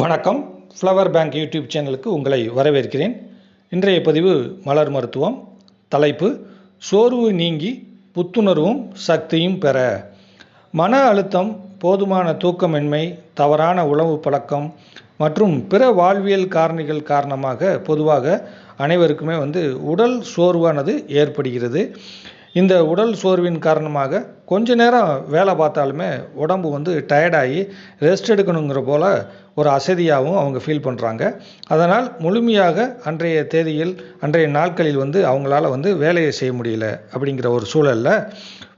வணக்கம். Flower bank YouTube சேனலுக்கு உங்களை வரவேற்கிறேன். இன்றைய பதிவு மலர் மருத்துவம். தலைப்பு சோர்வு நீங்கி புத்துணர்வும் சக்தியும் பெற. மன அழுத்தம் போதுமான தூக்கமின்மை தவறான உணவு பழக்கம் மற்றும் பிற வாழ்வியல் காரணிகள் காரணமாக பொதுவாக அனைவருக்குமே வந்து உடல் சோர்வானது ஏற்படுகிறது. இந்த உடல் சோர்வின் காரணமாக கொஞ்ச நேரம் வேலை பார்த்தாலுமே உடம்பு வந்து டயர்டாகி ரெஸ்ட் எடுக்கணுங்கிற போல் ஒரு அசதியாகவும் அவங்க ஃபீல் பண்ணுறாங்க அதனால் முழுமையாக அன்றைய தேதியில் அன்றைய நாட்களில் வந்து அவங்களால வந்து வேலையை செய்ய முடியல அப்படிங்கிற ஒரு சூழலில்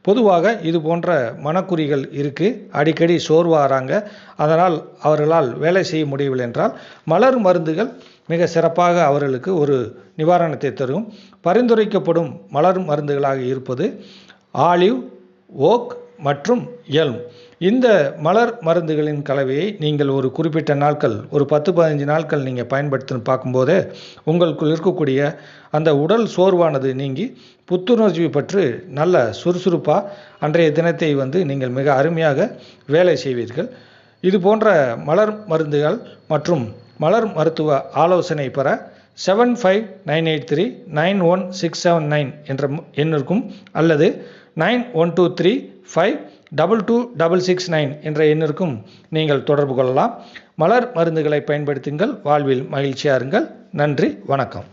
பொதுவாக இது போன்ற மனக்குறிகள் இருக்குது அடிக்கடி சோர்வாகிறாங்க. அதனால் அவர்களால் வேலை செய்ய முடியவில்லை என்றால் மலர் மருந்துகள் மிக சிறப்பாக அவர்களுக்கு ஒரு நிவாரணத்தை தரும். பரிந்துரைக்கப்படும் மலர் மருந்துகளாக இருப்பது ஆலிவ் ஓக் மற்றும் எல்ம். இந்த மலர் மருந்துகளின் கலவையை நீங்கள் ஒரு குறிப்பிட்ட நாட்கள் ஒரு பத்து பதினஞ்சு நாட்கள் நீங்கள் பயன்படுத்தி பார்க்கும்போதே உங்களுக்குள் இருக்கக்கூடிய அந்த உடல் சோர்வானது நீங்கி புத்துணர்ச்சி பற்று நல்ல சுறுசுறுப்பாக அன்றைய தினத்தை வந்து நீங்கள் மிக அருமையாக வேலை செய்வீர்கள். இது போன்ற மலர் மருந்துகள் மற்றும் மலர் மருத்துவ ஆலோசனை பெற seven five nine eight three nine one six seven nine என்ற எண்ணிற்கும் அல்லது nine one two three five double two double six nine என்ற எண்ணிற்கும் நீங்கள் தொடர்பு கொள்ளலாம். மலர் மருந்துகளை பயன்படுத்துங்கள். வாழ்வில் மகிழ்ச்சியாருங்கள் நன்றி. வணக்கம்.